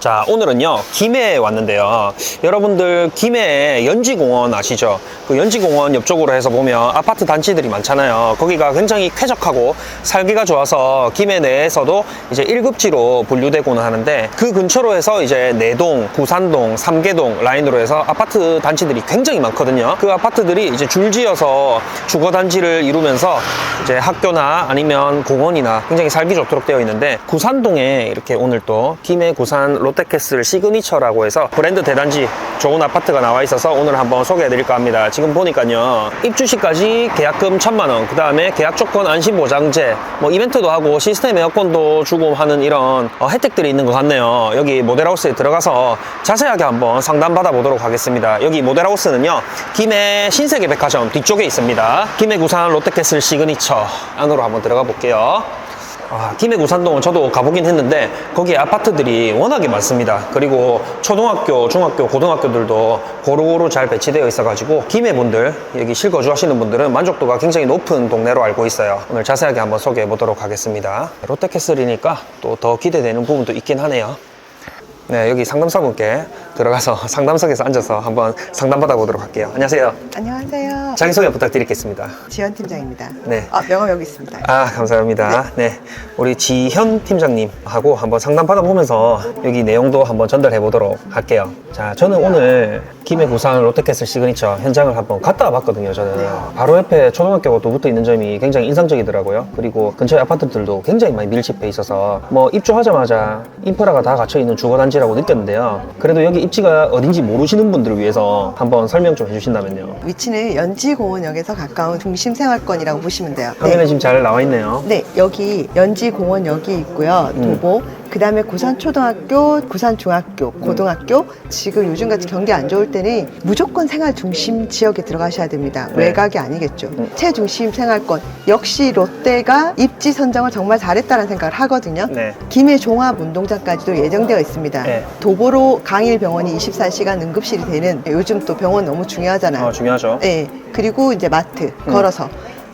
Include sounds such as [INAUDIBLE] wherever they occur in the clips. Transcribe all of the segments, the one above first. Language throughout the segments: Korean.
자, 오늘은요, 김해에 왔는데요. 여러분들, 김해 연지공원 아시죠? 그 연지공원 옆쪽으로 해서 보면 아파트 단지들이 많잖아요. 거기가 굉장히 쾌적하고 살기가 좋아서 김해 내에서도 이제 1급지로 분류되고는 하는데 그 근처로 해서 이제 내동, 구산동, 삼계동 라인으로 해서 아파트 단지들이 굉장히 많거든요. 그 아파트들이 이제 줄지어서 주거 단지를 이루면서 이제 학교나 아니면 공원이나 굉장히 살기 좋도록 되어 있는데 구산동에 이렇게 오늘 또 김해 구산 롯데캐슬 시그니처라고 해서 브랜드 대단지 좋은 아파트가 나와 있어서 오늘 한번 소개해 드릴까 합니다. 지금 보니까요. 입주 시까지 계약금 천만 원, 그 다음에 계약 조건 안심 보장제, 뭐 이벤트도 하고 시스템 에어컨도 주고 하는 이런 어, 혜택들이 있는 것 같네요. 여기 모델하우스에 들어가서 자세하게 한번 상담 받아보도록 하겠습니다. 여기 모델하우스는요. 김해 신세계 백화점 뒤쪽에 있습니다. 김해 구산 롯데캐슬 시그니처 안으로 한번 들어가 볼게요. 아, 김해 구산동은 저도 가보긴 했는데 거기 아파트들이 워낙에 많습니다. 그리고 초등학교, 중학교, 고등학교들도 고루고루 잘 배치되어 있어가지고 김해 분들 여기 실거주 하시는 분들은 만족도가 굉장히 높은 동네로 알고 있어요. 오늘 자세하게 한번 소개해 보도록 하겠습니다. 롯데캐슬이니까 또 더 기대되는 부분도 있긴 하네요. 네, 여기 상담사분께 들어가서 [LAUGHS] 상담석에서 앉아서 한번 상담 받아보도록 할게요. 안녕하세요. 안녕하세요. 자기소개 부탁드리겠습니다. 지연 팀장입니다. 네. 아, 명함 여기 있습니다. 아, 감사합니다. 네. 우리 지현 팀장님하고 한번 상담 받아보면서 여기 내용도 한번 전달해 보도록 할게요. 자, 저는 오늘 김해 구산 롯데캐슬 시그니처 현장을 한번 갔다 와봤거든요, 저는. 바로 옆에 초등학교가 또 붙어 있는 점이 굉장히 인상적이더라고요. 그리고 근처에 아파트들도 굉장히 많이 밀집해 있어서 뭐 입주하자마자 인프라가 다 갖춰 있는 주거단지 라고 느꼈는데요. 그래도 여기 입지가 어딘지 모르시는 분들을 위해서 한번 설명 좀 해주신다면요. 위치는 연지공원역에서 가까운 중심생활권이라고 보시면 돼요. 화면에 지금 잘 나와 있네요. 네, 여기 연지공원역이 있고요. 음. 도보, 그 다음에 구산초등학교, 구산중학교, 고등학교. 지금 요즘 같은 경기 안 좋을 때는 무조건 생활 중심 지역에 들어가셔야 됩니다. 네. 외곽이 아니겠죠. 음. 최중심 생활권. 역시 롯데가 입지 선정을 정말 잘했다는 생각을 하거든요. 네. 김해 종합운동장까지도 예정되어 있습니다. 네. 도보로 강일병원이 24시간 응급실이 되는 요즘 또 병원 너무 중요하잖아요. 어, 중요하죠. 네. 그리고 이제 마트 음. 걸어서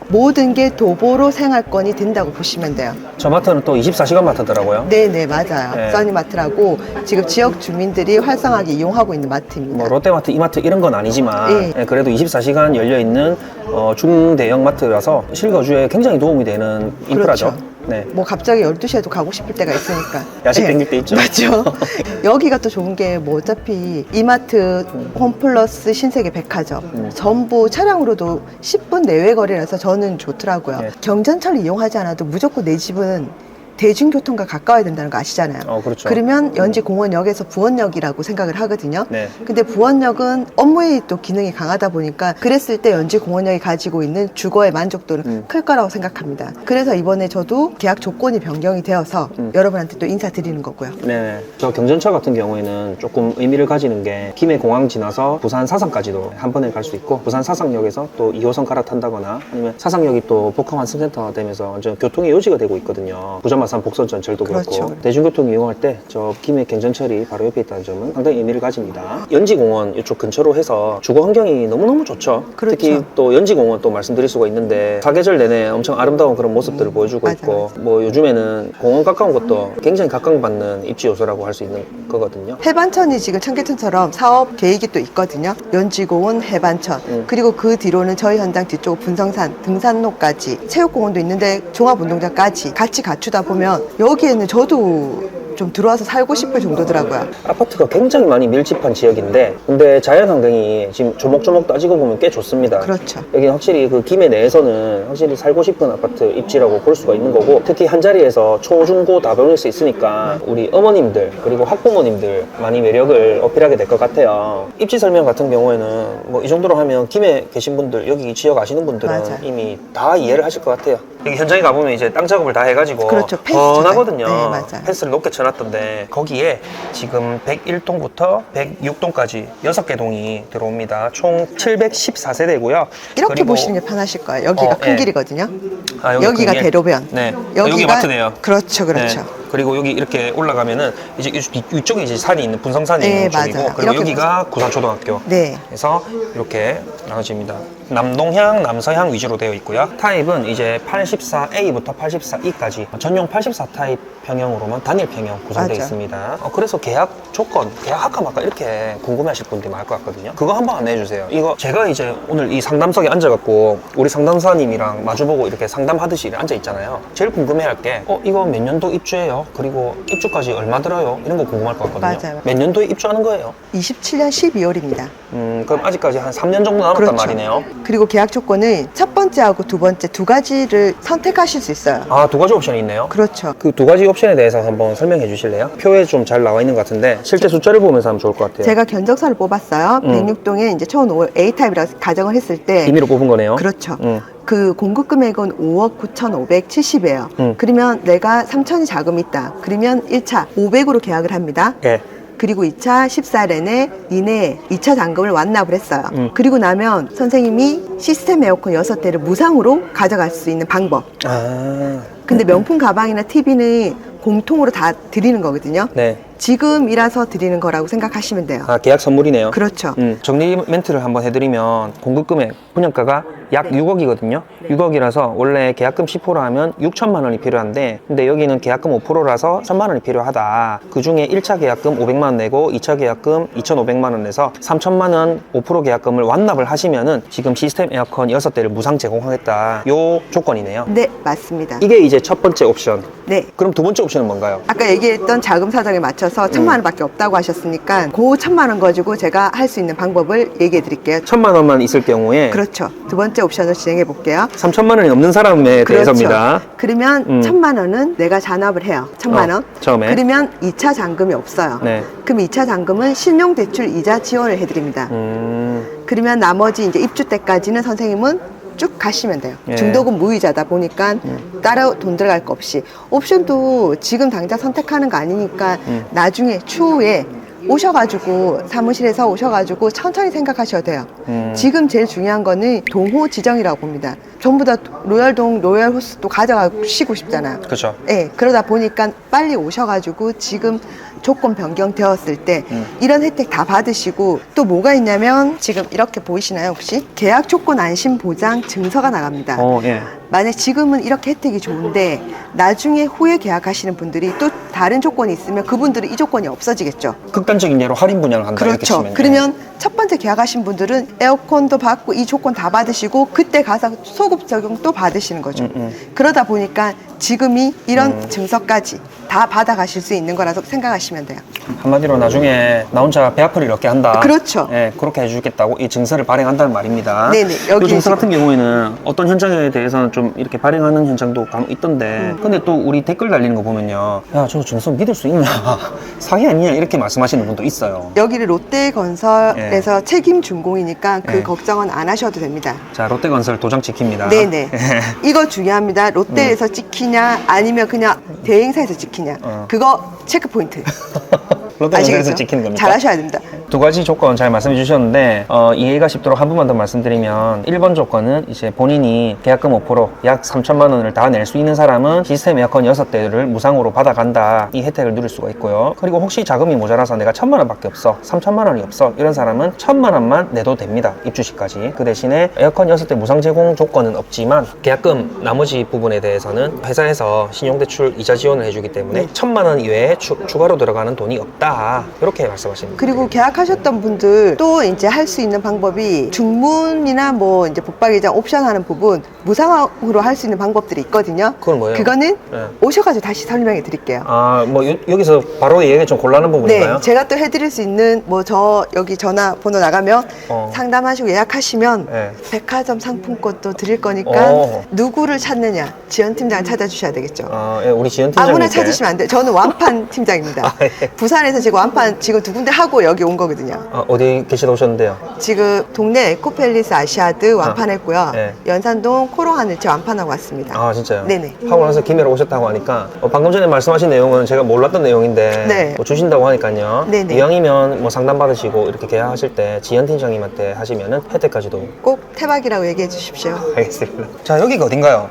모든 게 도보로 생활권이 된다고 보시면 돼요. 저 마트는 또 24시간 마트더라고요. 네, 네, 맞아요. 네. 써니마트라고 지금 지역 주민들이 활성하게 이용하고 있는 마트입니다. 뭐 롯데마트, 이마트 이런 건 아니지만 예. 예, 그래도 24시간 열려 있는 어, 중대형 마트라서 실거주에 굉장히 도움이 되는 인프라죠. 그렇죠. 네. 뭐 갑자기 12시에도 가고 싶을 때가 있으니까. 야식 땡길 때 있죠. 맞죠. [LAUGHS] 여기가 또 좋은 게 뭐 어차피 이마트, 홈플러스, 신세계 백화점 음. 전부 차량으로도 10분 내외 거리라서 저는 좋더라고요. 네. 경전철을 이용하지 않아도 무조건 내 집은 대중교통과 가까워야 된다는 거 아시잖아요. 어, 그렇죠. 그러면 연지 공원역에서 부원역이라고 생각을 하거든요. 네. 근데 부원역은 업무의 또 기능이 강하다 보니까 그랬을 때 연지 공원역이 가지고 있는 주거의 만족도는 음. 클 거라고 생각합니다. 그래서 이번에 저도 계약 조건이 변경이 되어서 음. 여러분한테 또 인사드리는 거고요. 네. 저 경전철 같은 경우에는 조금 의미를 가지는 게 김해 공항 지나서 부산 사상까지도 한 번에 갈 수 있고 부산 사상역에서 또 2호선 갈아탄다거나 아니면 사상역이 또 복합 환승센터 되면서 완전 교통의 요지가 되고 있거든요. 부전 마산 복선 전철도 그렇고 그렇죠. 대중교통 이용할 때 저 김해 경전철이 바로 옆에 있다는 점은 상당히 의미를 가집니다. 연지공원 이쪽 근처로 해서 주거 환경이 너무너무 좋죠. 그렇죠. 특히 또 연지공원 또 말씀드릴 수가 있는데 사계절 내내 엄청 아름다운 그런 모습들을 보여주고 맞아, 있고 뭐 요즘에는 공원 가까운 것도 굉장히 각광받는 입지 요소라고 할 수 있는 거거든요. 해반천이 지금 청계천처럼 사업 계획이 또 있거든요. 연지공원, 해반천. 음. 그리고 그 뒤로는 저희 현장 뒤쪽 분성산, 등산로까지, 체육공원도 있는데 종합운동장까지 같이 갖추다 보면 여기에는 저도 좀 들어와서 살고 싶을 정도더라고요. 아파트가 굉장히 많이 밀집한 지역인데 근데 자연 환경이 지금 조목조목 따지고 보면 꽤 좋습니다. 그렇죠. 여기 확실히 그 김해 내에서는 확실히 살고 싶은 아파트 입지라고 볼 수가 있는 거고 특히 한 자리에서 초, 중, 고 다 배울 수 있으니까 우리 어머님들 그리고 학부모님들 많이 매력을 어필하게 될 것 같아요. 입지 설명 같은 경우에는 뭐 이 정도로 하면 김해 계신 분들 여기 이 지역 아시는 분들은 맞아요. 이미 다 이해를 하실 것 같아요. 여기 현장에 가보면 이제 땅 작업을 다 해가지고 그렇죠. 펜스 번하거든요. 네, 맞아요. 펜스를 높게 쳐놨던데 거기에 지금 101동부터 106동까지 6개 동이 들어옵니다. 총 714세대고요. 이렇게 보시는 게 편하실 거예요. 여기가 어, 큰 예. 길이거든요. 아, 여기 여기가 큰 길? 대로변. 네. 여기가 여기 마트네요. 그렇죠, 그렇죠. 네. 그리고 여기 이렇게 올라가면은 이제 이- 위쪽에 이제 산이 있는 분성산이 네, 있는 쪽이고 맞아요. 그리고 이렇게 여기가 구산초등학교. 네. 그래서 이렇게 나눠집니다. 남동향, 남서향 위주로 되어 있고요. 타입은 이제 84A부터 84E까지 전용 84 타입 평형으로만 단일 평형 구성되어 맞아. 있습니다. 어, 그래서 계약 조건, 계약 할까 말까 이렇게 궁금해하실 분들이 많을 것 같거든요. 그거 한번 안내해 주세요. 이거 제가 이제 오늘 이 상담석에 앉아갖고 우리 상담사님이랑 마주보고 이렇게 상담하듯이 앉아 있잖아요. 제일 궁금해할 게, 어 이거 몇 년도 입주해요? 그리고 입주까지 얼마 들어요? 이런 거 궁금할 것 같거든요. 맞아요. 몇 년도에 입주하는 거예요? 27년 12월입니다. 음, 그럼 아직까지 한 3년 정도 남았단 말이네요. 그리고 계약 조건은 첫 번째하고 두 번째 두 가지를 선택하실 수 있어요. 아, 두 가지 옵션이 있네요. 그렇죠. 그 두 가지 옵션 에 대해서 한번 설명해 주실래요? 표에 좀 잘 나와 있는 것 같은데 실제 숫자를 보면서 하면 좋을 것 같아요. 제가 견적서를 뽑았어요. 음. 106동에 이제 초원 5월 A타입이라고 가정을 했을 때 임의로 뽑은 거네요. 그렇죠. 음. 그 공급 금액은 5억 9,570이에요. 음. 그러면 내가 3천이 자금이 있다. 그러면 1차 500으로 계약을 합니다. 예. 그리고 2차 14일 내내 이내에 2차 잔금을 완납을 했어요. 음. 그리고 나면 선생님이 시스템 에어컨 6대를 무상으로 가져갈 수 있는 방법. 아. 근데 명품 가방이나 TV는 공통으로 다 드리는 거거든요. 네. 지금이라서 드리는 거라고 생각하시면 돼요. 아, 계약 선물이네요. 그렇죠. 음, 정리 멘트를 한번 해드리면 공급 금액 분양가가 약 6억이거든요. 6억이라서 원래 계약금 10% 하면 6천만 원이 필요한데 근데 여기는 계약금 5%라서 1천만 원이 필요하다. 그 중에 1차 계약금 500만 원 내고 2차 계약금 2,500만 원 내서 3천만 원 5% 계약금을 완납을 하시면은 지금 시스템 에어컨 6대를 무상 제공하겠다. 요 조건이네요. 네, 맞습니다. 이게 이제 첫 번째 옵션. 네. 그럼 두 번째 옵션은 뭔가요? 아까 얘기했던 자금 사정에 맞춰 서 천만 원밖에 없다고 하셨으니까 그 천만 원 가지고 제가 할 수 있는 방법을 얘기해 드릴게요. 천만 원만 있을 경우에 그렇죠. 두 번째 옵션을 진행해 볼게요. 3천만 원이 넘는 사람에 대해서입니다. 그러면 음. 천만 원은 내가 잔압을 해요. 천만 어, 원. 처음에. 그러면 2차 잔금이 없어요. 네. 그럼 2차 잔금은 신용대출 이자 지원을 해드립니다. 음, 그러면 나머지 이제 입주 때까지는 선생님은 쭉 가시면 돼요. 예. 중도금 무이자다 보니까 따로 돈 들어갈 거 없이 옵션도 지금 당장 선택하는 거 아니니까 음. 나중에 추후에 오셔가지고 사무실에서 오셔가지고 천천히 생각하셔도 돼요. 음. 지금 제일 중요한 거는 동호 지정이라고 봅니다. 전부 다 로얄동 로얄 호스도 가져가시고 싶잖아요. 그렇죠. 예, 그러다 보니까 빨리 오셔가지고 지금 조건 변경되었을 때 음. 이런 혜택 다 받으시고 또 뭐가 있냐면 지금 이렇게 보이시나요 혹시? 계약 조건 안심 보장 증서가 나갑니다. 어, 예. 만약 지금은 이렇게 혜택이 좋은데 나중에 후에 계약하시는 분들이 또 다른 조건이 있으면 그분들은 이 조건이 없어지겠죠. 극단적인 예로 할인 분양을 한다 이렇게 그렇죠. 치면 그러면 첫 번째 계약하신 분들은 에어컨도 받고 이 조건 다 받으시고 그때 가서 소급 적용 또 받으시는 거죠. 음, 음. 그러다 보니까 지금이 이런 음. 증서까지 다 받아가실 수 있는 거라서 생각하시면 돼요. 한마디로 나중에 나 혼자 배 아플 일 없게 한다. 그렇죠. 예, 그렇게 해주겠다고 이 증서를 발행한다는 말입니다. 네네, 이 여기에 증서 같은 경우에는 어떤 현장에 대해서는 좀 이렇게 발행하는 현장도 간혹 있던데, 음. 근데 또 우리 댓글 달리는 거 보면요, 야, 저 증서 믿을 수 있냐? [LAUGHS] 사기 아니냐? 이렇게 말씀하시는 분도 있어요. 여기를 롯데건설 에서 책임 준공이니까 그 예. 걱정은 안 하셔도 됩니다. 자, 롯데건설 도장 찍힙니다. 네네. 예. [LAUGHS] 이거 중요합니다. 롯데에서 찍히냐 아니면 그냥 대행사에서 찍히냐. 어. 그거 체크 포인트. [LAUGHS] 롯데건설에서 아시겠죠? 찍히는 겁니까? 잘 하셔야 됩니다. 두 가지 조건 잘 말씀해 주셨는데 어, 이해가 쉽도록 한 번만 더 말씀드리면 1번 조건은 이제 본인이 계약금 5%약 3천만 원을 다 낼 수 있는 사람은 시스템 에어컨 6대를 무상으로 받아간다 이 혜택을 누릴 수가 있고요 그리고 혹시 자금이 모자라서 내가 천만 원밖에 없어 3천만 원이 없어 이런 사람은 천만 원만 내도 됩니다 입주 시까지 그 대신에 에어컨 6대 무상 제공 조건은 없지만 계약금 나머지 부분에 대해서는 회사에서 신용대출 이자 지원을 해주기 때문에 네. 천만 원 이외에 추, 추가로 들어가는 돈이 없다 이렇게 말씀하시는 거예요 그리고 계약하셨던 분들 또 이제 할 수 있는 방법이 중문이나 뭐 이제 붙박이장 옵션 하는 부분 무상으로 할 수 있는 방법들이 있거든요. 그건 뭐예요? 그거는 네. 오셔가지고 다시 설명해 드릴게요. 아, 뭐 여, 여기서 바로 얘기 좀 곤란한 부분인가요? 네, 제가 또 해드릴 수 있는 뭐 저 여기 전화번호 나가면 어. 상담하시고 예약하시면 네. 백화점 상품권도 드릴 거니까 어. 누구를 찾느냐 지연 팀장을 찾아주셔야 되겠죠. 아, 예, 우리 지연 팀장님. 아무나 찾으시면 안 돼요. 저는 완판 [LAUGHS] 팀장입니다. 아, 예. 부산에서 지금 완판 지금 두 군데 하고 여기 온 거거든요. 아, 어디 계시다 오셨는데요? 지금 동네 에코팰리스 아시아드 완판했고요. 네. 연산동 코롱하늘채 완판하고 왔습니다. 아, 진짜요? 네네. 하고 나서 김해로 오셨다고 하니까 어, 방금 전에 말씀하신 내용은 제가 몰랐던 내용인데 네. 뭐 주신다고 하니까요. 네네. 이왕이면 뭐 상담 받으시고 이렇게 계약하실 때 지연 팀장님한테 하시면은 혜택까지도 꼭 태박이라고 얘기해 주십시오. [LAUGHS] 알겠습니다. 자, 여기가 어딘가요?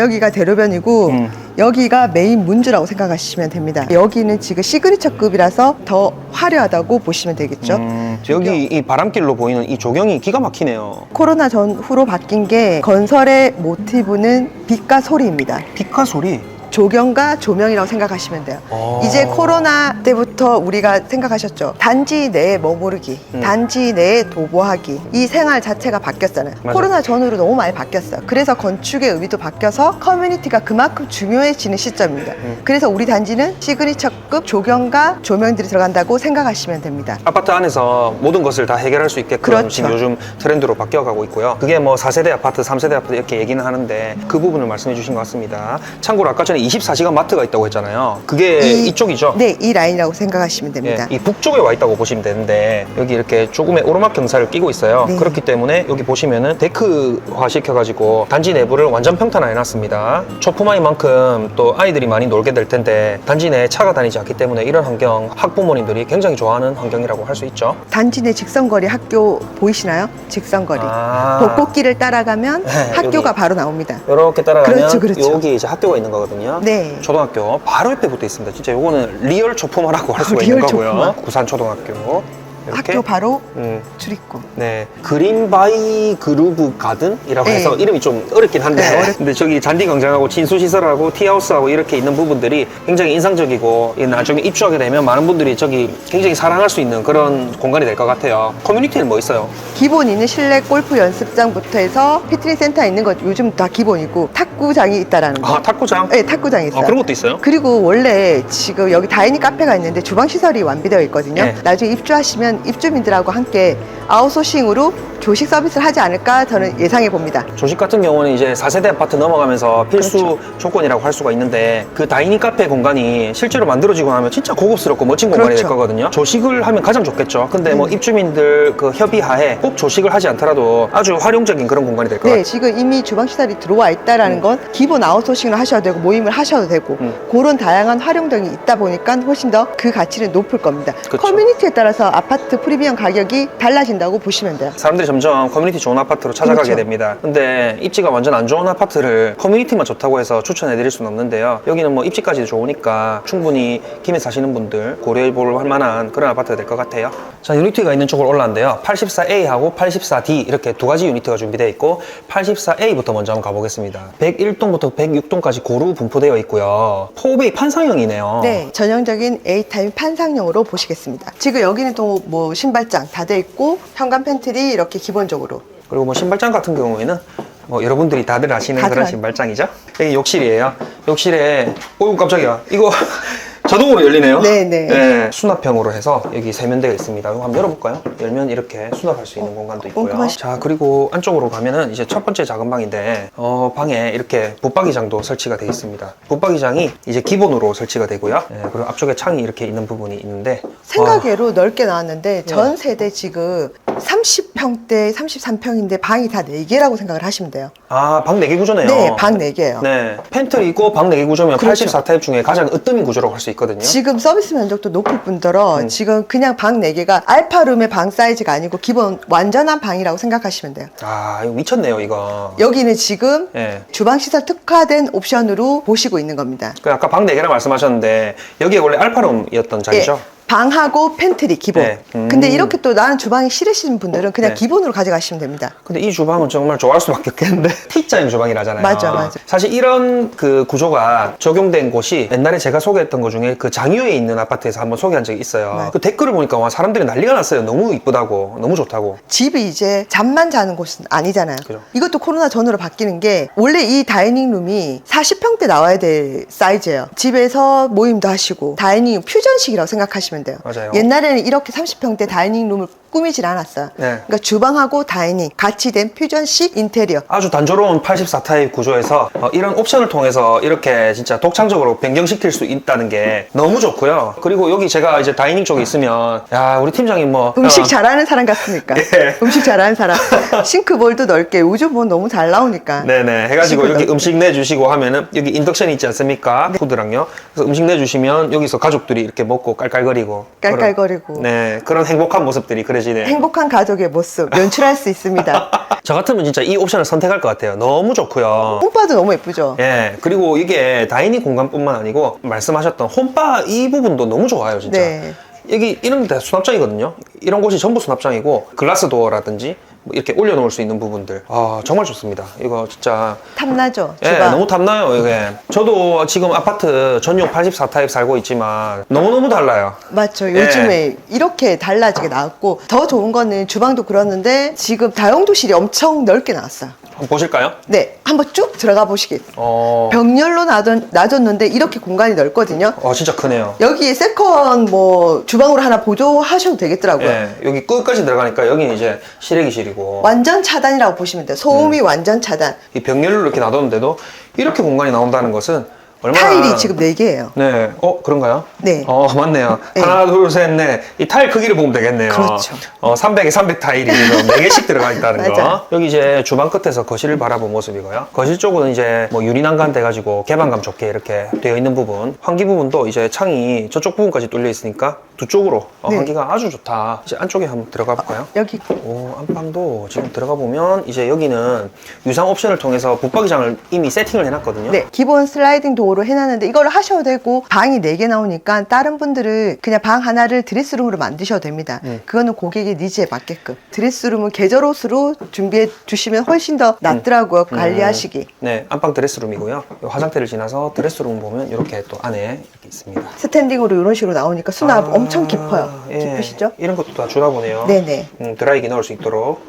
여기가 대로변이고 음. 여기가 메인 문주라고 생각하시면 됩니다. 여기는 지금 시그니처급이라서 더 화려하다고 보시면 되겠죠. 음, 여기 이 바람길로 보이는 이 조경이 기가 막히네요. 코로나 전후로 바뀐 게 건설의 모티브는 빛과 소리입니다. 빛과 소리. 조경과 조명이라고 생각하시면 돼요. 어. 이제 코로나 때부터 우리가 생각하셨죠. 단지 내에 머무르기, 음. 단지 내에 도보하기. 이 생활 자체가 바뀌었잖아요. 맞아요. 코로나 전후로 너무 많이 바뀌었어요. 그래서 건축의 의미도 바뀌어서 커뮤니티가 그만큼 중요해지는 시점입니다. 음. 그래서 우리 단지는 시그니처급 조경과 조명들이 들어간다고 생각하시면 됩니다. 아파트 안에서 모든 것을 다 해결할 수 있게끔 그렇죠. 지금 요즘 트렌드로 바뀌어가고 있고요. 그게 뭐 4세대 아파트, 3세대 아파트 이렇게 얘기는 하는데 그 부분을 말씀해 주신 것 같습니다. 참고로 아까 전에 24시간 마트가 있다고 했잖아요. 그게 이- 이, 쪽이죠 네, 이 라인이라고 생각하시면 됩니다. 예, 이 북쪽에 와 있다고 보시면 되는데 여기 이렇게 조금의 오르막 경사를 끼고 있어요. 네. 그렇기 때문에 여기 보시면은 데크화 시켜가지고 단지 내부를 완전 평탄화 해 놨습니다. 초품화인 만큼 또 아이들이 많이 놀게 될 텐데 단지 내에 차가 다니지 않기 때문에 이런 환경 학부모님들이 굉장히 좋아하는 환경이라고 할 수 있죠. 단지 내 직선거리 학교 보이시나요? 직선거리. 아. 벚꽃길을 따라가면 네, 학교가 여기. 바로 나옵니다. 이렇게 따라가면 그렇죠, 그렇죠. 여기 이제 학교가 있는 거거든요. 네. 초등학교 바로 옆에 붙어 있습니다. 진짜 요거는 리얼 초품화라고 할 아, 수가 리얼 있는 거고요. 초품화. 부산 초등학교. 이렇게. 학교 바로 음. 출입구. 네, 그린바이 그루브 가든이라고 네. 해서 이름이 좀 어렵긴 한데, 네, 어렵- 근데 저기 잔디 광장하고 진수 시설하고 티하우스하고 이렇게 있는 부분들이 굉장히 인상적이고 이 나중에 입주하게 되면 많은 분들이 저기 굉장히 사랑할 수 있는 그런 공간이 될 것 같아요. 커뮤니티는 뭐 있어요? 기본 있는 실내 골프 연습장부터 해서 피트니스 센터 있는 것 요즘 다 기본이고 탁구장이 있다라는 거. 아, 탁구장? 네, 탁구장이 있어요. 아, 그런 것도 있어요? 그리고 원래 지금 여기 다이닝 카페가 있는데 주방 시설이 완비되어 있거든요. 네. 나중에 입주하시면 입주민들하고 함께 아웃소싱으로 조식 서비스를 하지 않을까 저는 예상해 봅니다. 조식 같은 경우는 이제 4세대 아파트 넘어가면서 필수 그렇죠. 조건이라고 할 수가 있는데 그 다이닝 카페 공간이 실제로 만들어지고 나면 진짜 고급스럽고 멋진 공간이 될 그렇죠. 거거든요. 조식을 하면 가장 좋겠죠. 근데 뭐 음. 입주민들 그 협의하에 꼭 조식을 하지 않더라도 아주 활용적인 그런 공간이 될것 네, 같아요. 지금 이미 주방 시설이 들어와 있다라는 건 기본 아웃소싱을 하셔도 되고 모임을 하셔도 되고 음. 그런 다양한 활용등이 있다 보니까 훨씬 더 그 가치는 높을 겁니다. 그쵸. 커뮤니티에 따라서 아파트 프리미엄 가격이 달라진다고 보시면 돼요. 사람들이 점점 커뮤니티 좋은 아파트로 찾아가게 그렇죠. 됩니다. 근데 입지가 완전 안 좋은 아파트를 커뮤니티만 좋다고 해서 추천해 드릴 수는 없는데요. 여기는 뭐 입지까지 좋으니까 충분히 김해 사시는 분들 고려해 볼 만한 그런 아파트가 될 것 같아요. 자, 유니티가 있는 쪽으로 올라왔는데요. 84A하고 84D 이렇게 두 가지 유니트가 준비되어 있고 84A부터 먼저 한번 가보겠습니다. 101동부터 106동까지 고루 분포되어 있고요. 포베이 판상형이네요. 네, 전형적인 A타입 판상형으로 보시겠습니다. 지금 여기는 또뭐 신발장 다 돼 있고 현관 팬트리 이렇게 기본적으로 그리고 뭐 신발장 같은 경우에는 뭐 여러분들이 다들 아시는 다들 그런 알- 신발장이죠. 여기 욕실이에요. 욕실에 오우 깜짝이야. 이거 자동으로 열리네요. 네네. 수납형으로 해서 여기 세면대가 있습니다. 이거 한번 열어볼까요? 열면 이렇게 수납할 수 있는 공간도 있고요. 꼼꼼하시- 자 그리고 안쪽으로 가면은 이제 첫 번째 작은 방인데 어, 방에 이렇게 붙박이장도 설치가 되어 있습니다. 붙박이장이 이제 기본으로 설치가 되고요. 예, 그리고 앞쪽에 창이 이렇게 있는 부분이 있는데 생각외로 넓게 나왔는데 네. 전 세대 지금 30평대, 33평인데 방이 다 4개라고 생각을 하시면 돼요. 아, 방 4개 구조네요. 네, 방 4개예요. 네. 팬트리 있고 방 4개 구조면 그렇죠. 84타입 중에 가장 으뜸인 구조라고 할 수 있거든요. 지금 서비스 면적도 높을 뿐더러 음. 지금 그냥 방 4개가 알파룸의 방 사이즈가 아니고 기본 완전한 방이라고 생각하시면 돼요. 아, 이거 미쳤네요, 이거. 여기는 지금 예. 주방 시설 특화된 옵션으로 보시고 있는 겁니다. 그 아까 방 4개라 말씀하셨는데 여기가 원래 알파룸이었던 자리죠? 예, 방하고 팬트리 기본. 네. 음. 근데 이렇게 또 나는 주방이 싫으신 분들은 그냥 네. 기본으로 가져가시면 됩니다. 근데 이 주방은 정말 좋아할 수밖에 없겠는데 [LAUGHS] T자형 주방이라잖아요. 맞아, 맞아. 사실 이런 그 구조가 적용된 곳이 옛날에 제가 소개했던 것 중에 그 장유에 있는 아파트에서 한번 소개한 적이 있어요. 네. 그 댓글을 보니까 와 사람들이 난리가 났어요. 너무 이쁘다고, 너무 좋다고. 집이 이제 잠만 자는 곳은 아니잖아요. 그죠. 이것도 코로나 전후로 바뀌는 게 원래 이 다이닝룸이 40평대 나와야 될 사이즈예요. 집에서 모임도 하시고 다이닝 퓨전식이라고 생각하시면 돼요. 맞아요. 옛날에는 이렇게 30평대 다이닝룸을 꾸미질 않았어요. 네. 그러니까 주방하고 다이닝 같이 된 퓨전식 인테리어. 아주 단조로운 84타입 구조에서 어, 이런 옵션을 통해서 이렇게 진짜 독창적으로 변경시킬 수 있다는 게 너무 좋고요. 그리고 여기 제가 이제 다이닝 쪽에 있으면 야 우리 팀장님 뭐 음식 어, 잘하는 사람 같습니까? [LAUGHS] 예. 음식 잘하는 사람. 싱크볼도 넓게 요즘 뭐 너무 잘 나오니까. 네네 해가지고 이렇게 넣- 음식 내주시고 하면은 여기 인덕션이 있지 않습니까? 푸드랑요. 그래서 음식 내주시면 여기서 가족들이 이렇게 먹고 깔깔거리고 깔깔거리고. 그런, 네 그런 행복한 모습들이 그려지네요. 행복한 가족의 모습 연출할 수 있습니다. [LAUGHS] 저 같으면 진짜 이 옵션을 선택할 것 같아요. 너무 좋고요. 홈파도 너무 예쁘죠? 예, 그리고 이게 다이닝 공간뿐만 아니고 말씀하셨던 홈바 이 부분도 너무 좋아요, 진짜. 네. 여기 이런 데 수납장이거든요. 이런 곳이 전부 수납장이고 글라스 도어라든지 뭐 이렇게 올려놓을 수 있는 부분들. 아, 정말 좋습니다. 이거 진짜. 탐나죠? 예, 주방. 너무 탐나요, 이게. 저도 지금 아파트 전용 84타입 살고 있지만 너무너무 달라요. 맞죠. 예. 요즘에 이렇게 달라지게 나왔고 더 좋은 거는 주방도 그러는데 지금 다용도실이 엄청 넓게 나왔어요. 한번 보실까요? 네, 한번 쭉 들어가 보시겠. 어, 병렬로 놔뒀, 놔뒀는데 이렇게 공간이 넓거든요. 어 진짜 크네요. 여기 세컨 뭐 주방으로 하나 보조하셔도 되겠더라고요. 예, 여기 끝까지 들어가니까 여기는 이제 실외기실이고 완전 차단이라고 보시면 돼요. 소음이 완전 차단. 이 벽열로 이렇게 놔뒀는데도 이렇게 공간이 나온다는 것은 얼마나 타일이 지금 4개예요. 네, 어 그런가요? 네. 어 맞네요. 네. 하나, 둘, 셋, 넷. 이 타일 크기를 보면 되겠네요. 그렇죠. 어 300에 300 타일이 4개씩 들어가 있다는 거. 맞아요. 여기 이제 주방 끝에서 거실을 바라본 모습이고요. 거실 쪽은 이제 뭐 유리난간 돼가지고 개방감 좋게 이렇게 되어 있는 부분. 환기 부분도 이제 창이 저쪽 부분까지 뚫려 있으니까 두 쪽으로 어, 네. 환기가 아주 좋다. 이제 안쪽에 한번 들어가 볼까요? 여기 오, 안방도 지금 들어가 보면 이제 여기는 유상 옵션을 통해서 붙박이장을 이미 세팅을 해놨거든요. 네, 기본 슬라이딩 도 어로 해놨는데 이걸 하셔도 되고 방이 4개 나오니까 다른 분들은 그냥 방 하나를 드레스룸으로 만드셔도 됩니다. 음. 그거는 고객의 니즈에 맞게끔. 드레스룸은 계절 옷으로 준비해 주시면 훨씬 더 낫더라고요. 관리하시기. 네, 안방 드레스룸이고요. 요 화장대를 지나서 드레스룸 보면 이렇게 또 안에 이렇게 있습니다. 스탠딩으로 이런 식으로 나오니까 수납 아, 엄청 깊어요. 예. 깊으시죠? 이런 것도 다 주나 보네요. 네네. 음, 드라이기 넣을 수 있도록.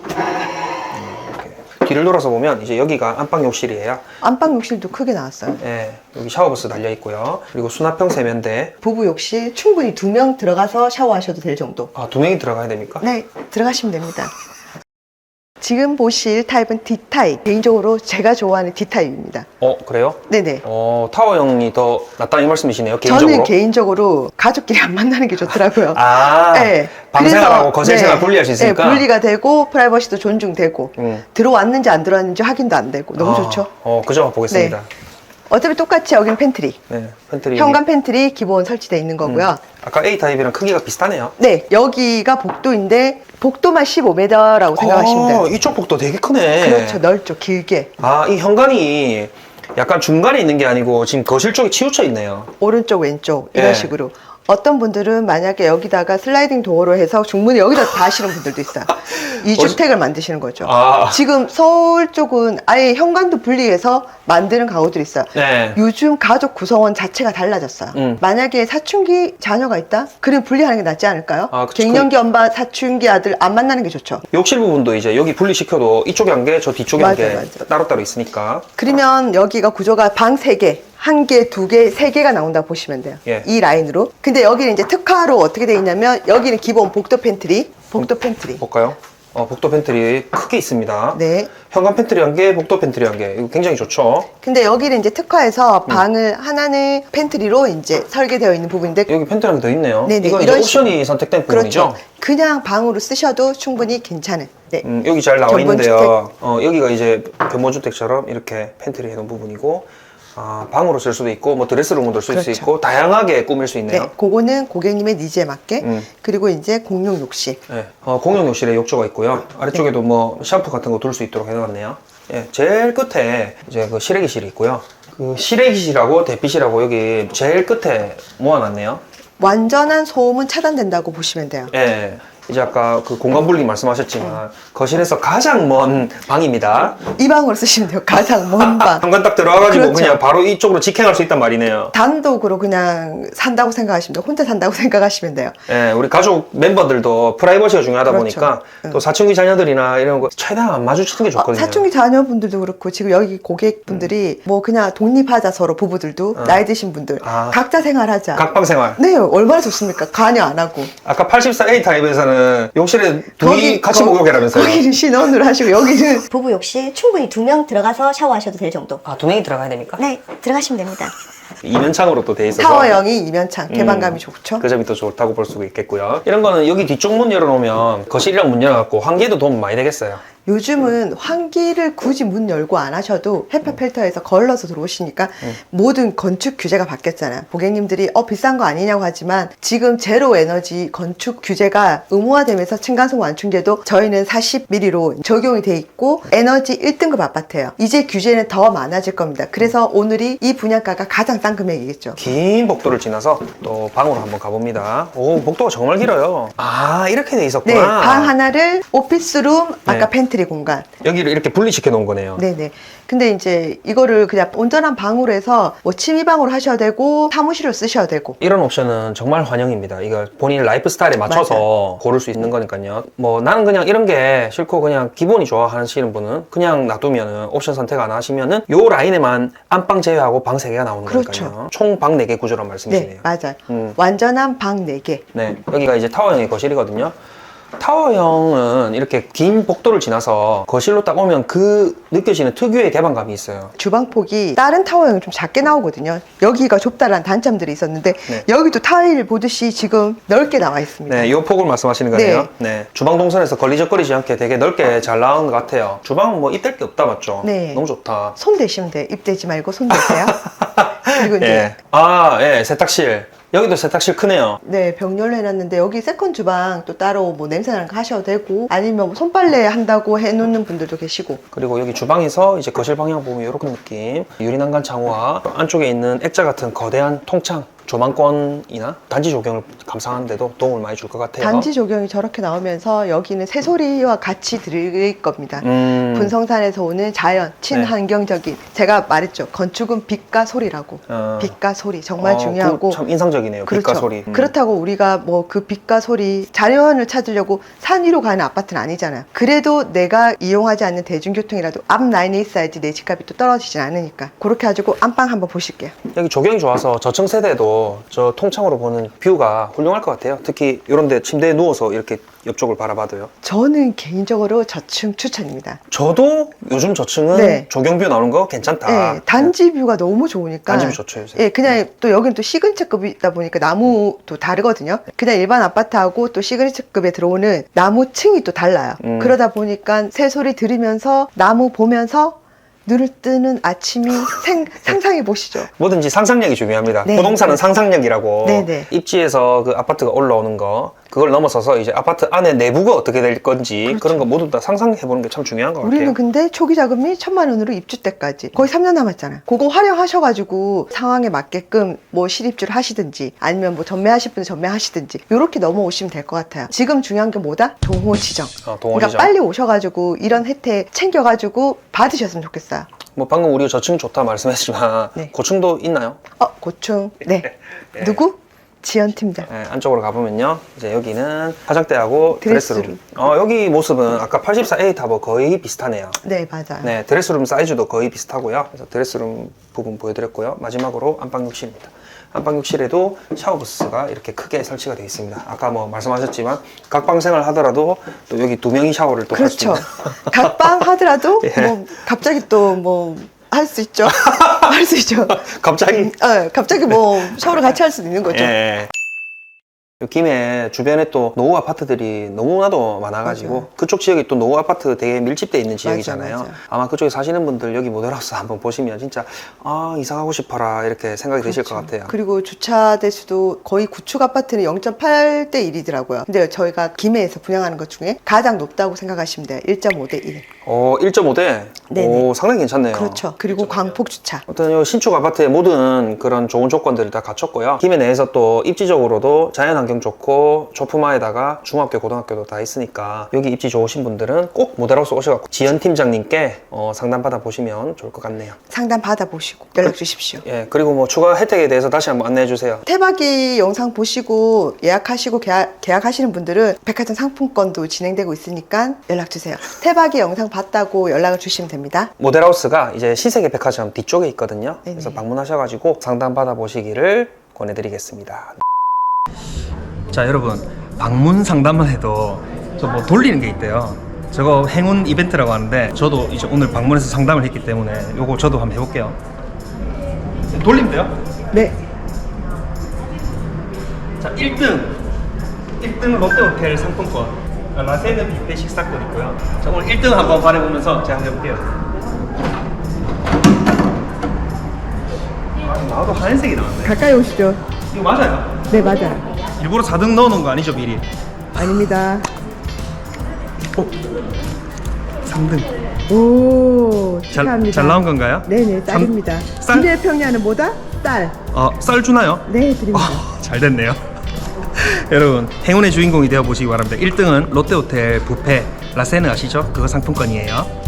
뒤를 돌아서 보면 이제 여기가 안방 욕실이에요. 안방 욕실도 크게 나왔어요. 예, 여기 샤워부스 달려 있고요. 그리고 수납형 세면대. 부부 욕실 충분히 두 명 들어가서 샤워하셔도 될 정도. 아, 두 명이 들어가야 됩니까? 네, 들어가시면 됩니다. 지금 보실 타입은 D타입. 개인적으로 제가 좋아하는 D타입입니다. 어, 그래요? 네네. 어, 타워형이 더 낫다 이 말씀이시네요. 개인적으로. 저는 개인적으로 가족끼리 안 만나는 게 좋더라고요. 아, 네. 방생활하고 그래서, 거실생활 네. 분리할 수 있으니까. 네, 분리가 되고 프라이버시도 존중되고 음. 들어왔는지 안 들어왔는지 확인도 안 되고 너무 아, 좋죠. 어, 그죠? 보겠습니다. 어차피 똑같이 여기는 팬트리, 네, 팬트리. 현관 팬트리 기본 설치되어 있는 거고요. 아까 A 타입이랑 크기가 비슷하네요. 네, 여기가 복도인데 복도만 15m라고 생각하시면 돼요. 어, 이쪽 복도 되게 크네. 그렇죠, 넓죠, 길게. 아, 이 현관이 약간 중간에 있는 게 아니고 지금 거실 쪽에 치우쳐 있네요. 오른쪽 왼쪽 이런 예. 식으로 어떤 분들은 만약에 여기다가 슬라이딩 도어로 해서 중문을 여기다 다 하시는 분들도 있어요 이 주택을 만드시는 거죠 아. 지금 서울 쪽은 아예 현관도 분리해서 만드는 가구들이 있어요 네. 요즘 가족 구성원 자체가 달라졌어요 음. 만약에 사춘기 자녀가 있다? 그럼 분리하는 게 낫지 않을까요? 아, 그쵸. 갱년기 엄마 사춘기 아들 안 만나는 게 좋죠 욕실 부분도 이제 여기 분리시켜도 이쪽에 한 개, 저 뒤쪽에 한 맞아요, 개 맞아요. 따로따로 있으니까. 그러면 여기가 구조가 방 세개 한 개, 두 개, 세 개가 나온다고 보시면 돼요. 예. 이 라인으로. 근데 여기는 이제 특화로 어떻게 돼 있냐면 여기는 기본 복도 팬트리, 복도 팬트리. 볼까요? 어, 복도 팬트리 크게 있습니다. 네. 현관 팬트리 한 개, 복도 팬트리 한 개. 이거 굉장히 좋죠. 근데 여기는 이제 특화해서 음. 방을 하나는 팬트리로 이제 설계되어 있는 부분인데 여기 팬트리 한개더 있네요. 네네, 이건 이제 이런 옵션이 선택된 부분이죠. 그렇죠. 그냥 방으로 쓰셔도 충분히 괜찮은. 네. 음, 여기 잘 나와. 있는데요. 어, 여기가 이제 견본주택처럼 이렇게 팬트리 해놓은 부분이고, 아, 방으로 쓸 수도 있고, 뭐 드레스룸으로 쓸 수 그렇죠. 있고, 다양하게 꾸밀 수 네. 있네요. 그거는 고객님의 니즈에 맞게 음. 그리고 이제 공용 욕실. 네. 어, 공용 욕실에 욕조가 있고요. 아래쪽에도 뭐 샴푸 같은 거 둘 수 있도록 해놨네요. 예, 제일 끝에 이제 그 실외기실이 있고요. 그 실외기실하고 대피실하고 여기 제일 끝에 모아놨네요. 완전한 소음은 차단된다고 보시면 돼요. 예. 이제 아까 그 공간 분리 말씀하셨지만 거실에서 가장 먼 방입니다. 이 방으로 쓰시면 돼요. 가장 먼 방. 현관 딱 들어와가지고 그렇죠. 그냥 바로 이쪽으로 직행할 수 있단 말이네요. 단독으로 그냥 산다고 생각하시면 돼요. 혼자 산다고 [LAUGHS] 생각하시면 돼요. 예, 우리 가족 멤버들도 프라이버시가 중요하다 그렇죠. 보니까 응. 또 사춘기 자녀들이나 이런 거 최대한 안 마주치는 게 어, 좋거든요. 사춘기 자녀분들도 그렇고 지금 여기 고객분들이 뭐 그냥 독립하자 서로 부부들도 어. 나이 드신 분들 아. 각자 생활하자. 각방 생활. 네, 얼마나 좋습니까? 관여 안 하고. 아까 84A 타입에서는 욕실에 둘이 같이 거- 목욕이라면서요. 거기는 신혼으로 하시고 여기는 [LAUGHS] 부부 욕실 충분히 두 명 들어가서 샤워하셔도 될 정도. 아, 두 명이 들어가야 됩니까? 네, 들어가시면 됩니다. 이면창으로 또 돼 있어서 타워형이 이면창 개방감이 음, 좋죠. 그 점이 또 좋다고 볼 수가 있겠고요. 이런 거는 여기 뒤쪽 문 열어놓으면 거실이랑 문 열어갖고 환기에도 도움 많이 되겠어요. 요즘은 환기를 굳이 문 열고 안 하셔도 헤파 필터에서 걸러서 들어오시니까 음. 모든 건축 규제가 바뀌었잖아요. 고객님들이 어 비싼 거 아니냐고 하지만 지금 제로 에너지 건축 규제가 의무화되면서 층간소음 완충제도 저희는 40mm로 적용이 돼 있고 에너지 1등급 아파트예요. 이제 규제는 더 많아질 겁니다. 그래서 오늘이 이 분양가가 가장 싼 금액이겠죠. 긴 복도를 지나서 또 방으로 한번 가봅니다. 오, 복도가 정말 길어요. 아, 이렇게 돼 네, 있었구나. 방 하나를 오피스룸, 아까 네. 팬트 리 엔트리 공간. 여기를 이렇게 분리시켜 놓은 거네요. 네네. 근데 이제 이거를 그냥 온전한 방으로 해서 뭐 취미방으로 하셔야 되고 사무실로 쓰셔야 되고 이런 옵션은 정말 환영입니다. 이거 본인 라이프 스타일에 맞춰서 고를 수 있는 거니까요. 뭐 나는 그냥 이런 게 싫고 그냥 기본이 좋아 하시는 분은 그냥 놔두면은 옵션 선택 안 하시면은 요 라인에만 안방 제외하고 방 3개가 나오는 그렇죠. 거니까요. 총 방 4개 구조란 네 말씀이시네요. 맞아요. 음. 완전한 방 4개. 네, 여기가 이제 타워형의 거실이거든요. 타워형은 이렇게 긴 복도를 지나서 거실로 딱 오면 그 느껴지는 특유의 개방감이 있어요. 주방 폭이 다른 타워형이 좀 작게 나오거든요. 여기가 좁다라는 단점들이 있었는데 네. 여기도 타일 보듯이 지금 넓게 나와 있습니다. 네, 이 폭을 말씀하시는 거네요. 네. 주방 동선에서 걸리적거리지 않게 되게 넓게 잘 나온 것 같아요. 주방은 뭐 입댈 게 없다 맞죠? 네. 너무 좋다. 손 대시면 돼. 입 대지 말고 손 대세요. [LAUGHS] 그리고 이제 예. 아, 예, 세탁실. 여기도 세탁실 크네요. 네, 병렬로 해놨는데 여기 세컨 주방 또 따로 뭐 냄새 나는 거 하셔도 되고 아니면 뭐 손빨래 한다고 해놓는 분들도 계시고 그리고 여기 주방에서 이제 거실 방향 보면 이렇게 느낌. 유리난간 창호와 안쪽에 있는 액자 같은 거대한 통창. 조망권이나 단지 조경을 감상하는데도 도움을 많이 줄 것 같아요. 단지 조경이 저렇게 나오면서 여기는 새소리와 같이 들릴 겁니다. 음, 분성산에서 오는 자연, 친환경적인 제가 말했죠. 건축은 빛과 소리라고. 어. 빛과 소리 정말 어, 중요하고 참 인상적이네요. 빛과 소리. 음. 그렇다고 우리가 뭐 그 빛과 소리 자연을 찾으려고 산 위로 가는 아파트는 아니잖아요. 그래도 내가 이용하지 않는 대중교통이라도 앞 라인에 있어야지 내 집값이 또 떨어지진 않으니까. 그렇게 가지고 안방 한번 보실게요. 여기 조경이 좋아서 저층 세대도 저 통창으로 보는 뷰가 훌륭할 것 같아요. 특히 이런 데 침대에 누워서 이렇게 옆쪽을 바라봐도요. 저는 개인적으로 저층 추천입니다. 저도 요즘 저층은 네. 조경뷰 나오는 거 괜찮다. 네, 단지 뷰가 너무 좋으니까. 단지 뷰 좋죠, 요새. 예, 그냥 또 여기는 또 시그니처급이다 보니까 나무도 다르거든요. 그냥 일반 아파트하고 또 시그니처급에 들어오는 나무 층이 또 달라요. 음. 그러다 보니까 새소리 들으면서 나무 보면서 눈을 뜨는 아침이 생, 상상해 보시죠. 뭐든지 상상력이 중요합니다. 네. 부동산은 상상력이라고 네, 네. 입지에서 그 아파트가 올라오는 거 그걸 넘어서서 이제 아파트 안에 내부가 어떻게 될 건지 그런거 모두 다 상상해 보는 게 참 중요한 것 같아요. 그렇죠. 우리는 근데 초기 자금이 천만 원으로 입주 때까지 거의 3년 남았잖아요. 그거 활용하셔가지고 상황에 맞게끔 뭐 실입주를 하시든지 아니면 뭐 전매하실 분은 전매하시든지 이렇게 넘어오시면 될 것 같아요. 지금 중요한 게 뭐다? 동호 지정. 어, 동호 그러니까. 빨리 오셔가지고 이런 혜택 챙겨가지고 받으셨으면 좋겠어요. 뭐 방금 우리가 저층 좋다 말씀했지만 네. 고층도 있나요? 어 고충. [LAUGHS] 네. 누구? 지연 팀장. 네, 안쪽으로 가보면요. 이제 여기는 화장대하고 드레스룸. 드레스룸. 어, 여기 모습은 아까 84A 타버 거의 비슷하네요. 네 맞아요. 네, 드레스룸 사이즈도 거의 비슷하고요. 그래서 드레스룸 부분 보여드렸고요. 마지막으로 안방욕실입니다. 안방욕실에도 샤워 부스가 이렇게 크게 설치가 되어 있습니다. 아까 뭐 말씀하셨지만 각방 생활 하더라도 또 여기 두 명이 샤워를 또 할 수 그렇죠. 있는. 각방 하더라도 [LAUGHS] 예. 뭐 갑자기 또 뭐 할 수 있죠. [LAUGHS] 할 수 있죠. [LAUGHS] 갑자기. 어, 갑자기 뭐 샤워를 같이 할 수도 있는 거죠. 예. 요 김해 주변에 또 노후 아파트들이 너무나도 많아가지고 맞아요. 그쪽 지역이 또 노후 아파트 되게 밀집돼 있는 지역이잖아요. 맞아요. 아마 그쪽에 사시는 분들 여기 모델하우스 한번 보시면 진짜 아 이사 가고 싶어라 이렇게 생각이 드실 것 같아요. 그렇죠. 그리고 주차 대수도 거의 구축 아파트는 0.8대 1이더라고요. 근데 저희가 김해에서 분양하는 것 중에 가장 높다고 생각하시면 돼요. 1.5대 1. 어 1.5대. 네네. 오 상당히 괜찮네요. 그렇죠. 그리고 광폭 주차. 어떤 요 신축 아파트의 모든 그런 좋은 조건들이 다 갖췄고요. 김해 내에서 또 입지적으로도 자연환경 좋고 조품화에다가 중학교, 고등학교도 다 있으니까 여기 입지 좋으신 분들은 꼭 모델하우스 오셔갖고 지연 팀장님께 어, 상담 받아 보시면 좋을 것 같네요. 상담 받아보시고 연락 주십시오. 예, 그리고 뭐 추가 혜택에 대해서 다시 한번 안내해 주세요. 태박이 영상 보시고 예약하시고 계약, 계약하시는 분들은 백화점 상품권도 진행되고 있으니까 연락 주세요. 태박이 영상 봤다고 연락을 주시면 됩니다. 모델하우스가 이제 신세계 백화점 뒤쪽에 있거든요. 네네. 그래서 방문하셔가지고 상담 받아보시기를 권해드리겠습니다. 자, 여러분 방문 상담만 해도 저 뭐 돌리는 게 있대요. 저거 행운 이벤트라고 하는데 저도 이제 오늘 방문해서 상담을 했기 때문에 요거 저도 한번 해볼게요. 돌리면 돼요? 네. 자, 1등. 1등 롯데호텔 상품권. 라세는 뷔페 식사권 있고요. 자, 오늘 1등 한번 발해보면서 제가 한번 해볼게요. 아, 나도 하얀색이 나왔네. 가까이 오시죠. 이거 맞아요? 네, 맞아요. 일부러 4등 넣어놓은 거 아니죠, 미리? 아닙니다. 오! 3등. 오, 잘, 축하합니다. 잘 나온 건가요? 네네, 삼- 쌀입니다. 쌀? 김해 평야는 뭐다? 쌀. 어, 쌀 주나요? 네, 드립니다. 아, 잘 됐네요. [LAUGHS] 여러분 행운의 주인공이 되어 보시기 바랍니다. 1등은 롯데호텔 뷔페 라세는 아시죠? 그거 상품권이에요.